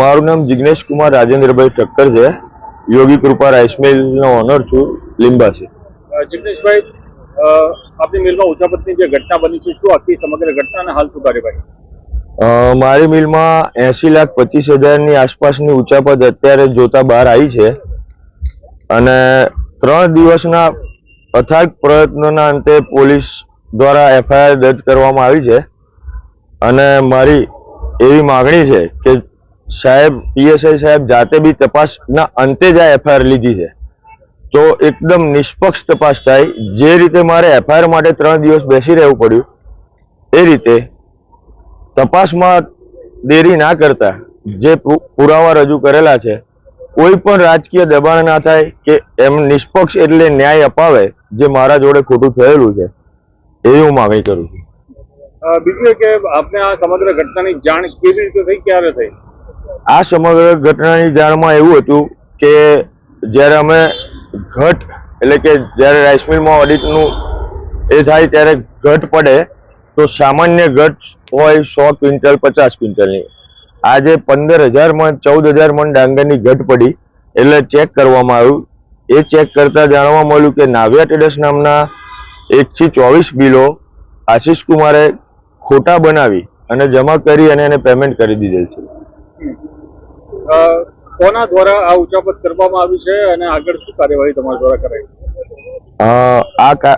મારું નામ જિગ્નેશ કુમાર રાજેન્દ્રભાઈ ઠક્કર છે. યોગી કૃપા રાઈસ મિલનો ઓનર છું. લીંબાસી છે. જિગ્નેશભાઈ આપની મિલમાં ઉચાપતની જે ઘટના બની છે શું આખી સમગ્ર ઘટના અને હાલ શું કાર્યવાહી? મારી મિલમાં એસી લાખ પચીસ હજારની આસપાસની ઉચાપત અત્યારે જોતા બહાર આવી છે. અને ત્રણ દિવસના અથાગ પ્રયત્નોના અંતે પોલીસ દ્વારા એફઆઈઆર દર્જ કરવામાં આવી છે. અને મારી એવી માગણી છે કે સાહેબ, પીએસઆઈ સાહેબ જાતે બી તપાસના અંતે જ આ એફઆઈઆર લીધી છે. તો એકદમ નિષ્પક્ષ તપાસ થાય. જે રીતે મારે એફઆઈઆર માટે ત્રણ દિવસ બેસી રહેવું પડ્યું, એ રીતે તપાસમાં દેરી ના કરતા જે પુરાવા રજૂ કરેલા છે, કોઈ પણ રાજકીય દબાણ ના થાય કે એમ નિષ્પક્ષ એટલે ન્યાય અપાવે, જે મારા જોડે ખોટું થયેલું છે, એવી હું માગણી કરું છું. બીજું કે આપને આ સમગ્ર ઘટનાની જાણ કેવી રીતે થઈ, ક્યારે થઈ? આ સમગ્ર ઘટનાની જાણમાં એવું હતું કે જ્યારે અમે ઘટ એટલે કે જ્યારે રાઈસ મિલમાં ઓડિટનું એ થાય ત્યારે ઘટ પડે, તો સામાન્ય ઘટ હોય સો ક્વિન્ટલ, પચાસ ક્વિન્ટલની. આજે પંદર હજાર મણ ચૌદ હજાર મણ ડાંગરની ઘટ પડી, એટલે ચેક કરવામાં આવ્યું. એ ચેક કરતા જાણવા મળ્યું કે નાવ્યા ટ્રેડર્સ નામના એકથી ચોવીસ બિલો આશીષ કુમારે ખોટા બનાવી અને જમા કરી અને એને પેમેન્ટ કરી દીધેલ છે. કોના દ્વારા આ ઉચાપત કરવામાં આવી છે અને આગળ શું કાર્યવાહી તમારા દ્વારા કરાઈ આ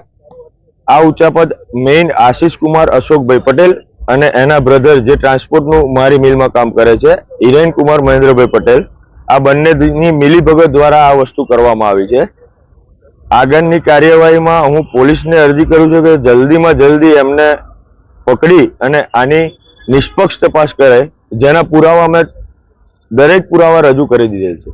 આ ઉચાપત મેઇન આશીષ કુમાર અશોકભાઈ પટેલ અને એના બ્રધર જે ટ્રાન્સપોર્ટનું મારી મિલમાં કામ કરે છે હિરેન કુમાર મહેન્દ્રભાઈ પટેલ આ બંનેની મિલીભગત દ્વારા આ વસ્તુ કરવામાં આવી છે. આગળની કાર્યવાહીમાં હું પોલીસને અરજી કરું છું કે જલ્દીમાં જલ્દી એમને પકડી અને આની નિષ્પક્ષ તપાસ કરે જેના પુરાવા અમે દરેક પુરાવા રજૂ કરી દીધેલ છે.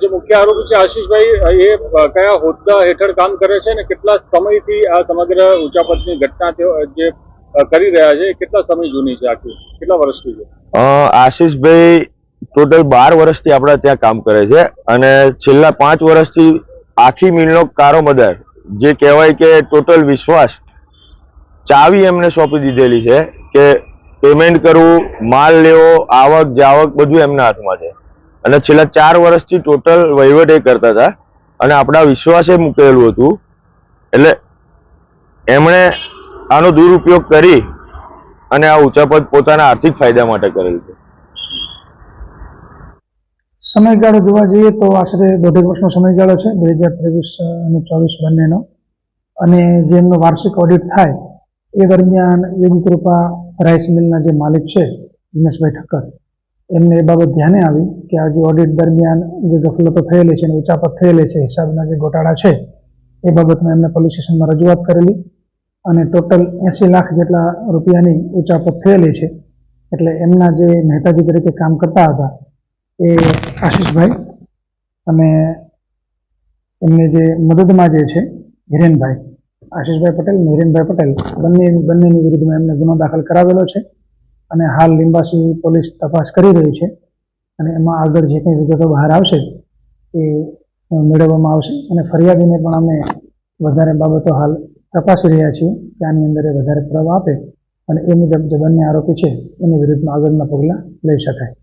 જે મુખ્ય આરોપી છે આશીષભાઈ એ કયા હોદ્દા હેઠળ કામ કરે છે અને કેટલા સમયથી આ સમગ્ર ઉચાપતની ઘટના જે કરી રહ્યા છે એ કેટલા સમય જૂની છે આખી? કેટલા વર્ષથી છે? આશીષભાઈ ટોટલ બાર વર્ષથી આપણા ત્યાં કામ કરે છે અને છેલ્લા પાંચ વર્ષથી આખી મિલનો કારોમદાર જે કહેવાય કે ટોટલ વિશ્વાસ ચાવી એમને સોંપી દીધેલી છે કે પેમેન્ટ કરવું માલ લેવો, આવક, જાવક બધું એમના હાથમાં છે. અને છેલ્લા ચાર વર્ષથી ટોટલ વહીવટ એ કરતા હતા અને આપણા વિશ્વાસે મૂકેલું હતું. એટલે એમણે આનો દુરુપયોગ કરી અને આ ઉચાપત પોતાના આર્થિક ફાયદા માટે કરેલ છે. સમયગાળો જોવા જઈએ તો આશરે દોઢેક વર્ષનો સમયગાળો છે, બે હજાર ત્રેવીસ અને ચોવીસ બંનેનો. અને જેમનો વાર્ષિક ઓડિટ થાય એ દરમિયાન યોગી કૃપા રાઈસ મિલના જે માલિક છે, દિનેશભાઈ ઠક્કર, એમને એ બાબત ધ્યાને આવી કે આ જે ઓડિટ દરમિયાન જે ગફલતો થયેલી છે અને ઉચાપત થયેલી છે, હિસાબના જે ગોટાળા છે, એ બાબતમાં એમને પોલીસ સ્ટેશનમાં રજૂઆત કરેલી અને ટોટલ એંસી લાખ જેટલા રૂપિયાની ઉચાપત થયેલી છે. એટલે એમના જે મહેતાજી તરીકે કામ કરતા હતા, એ આશીષભાઈ અને એમને જે મદદમાં જે છે, હિરેનભાઈ. આશીષભાઈ પટેલ અને પટેલ બંને બંનેની વિરુદ્ધમાં એમને ગુનો દાખલ કરાવેલો છે અને હાલ લીંબાસી પોલીસ તપાસ કરી રહી છે અને એમાં આગળ જે કંઈ વિગતો બહાર આવશે એ મેળવવામાં આવશે અને ફરિયાદીને પણ અમે વધારે બાબતો હાલ તપાસી રહ્યા છીએ કે આની અંદર એ વધારે પુરાવા આપે અને એ મુજબ જે બંને આરોપી છે એની વિરુદ્ધમાં આગળના પગલાં લઈ શકાય.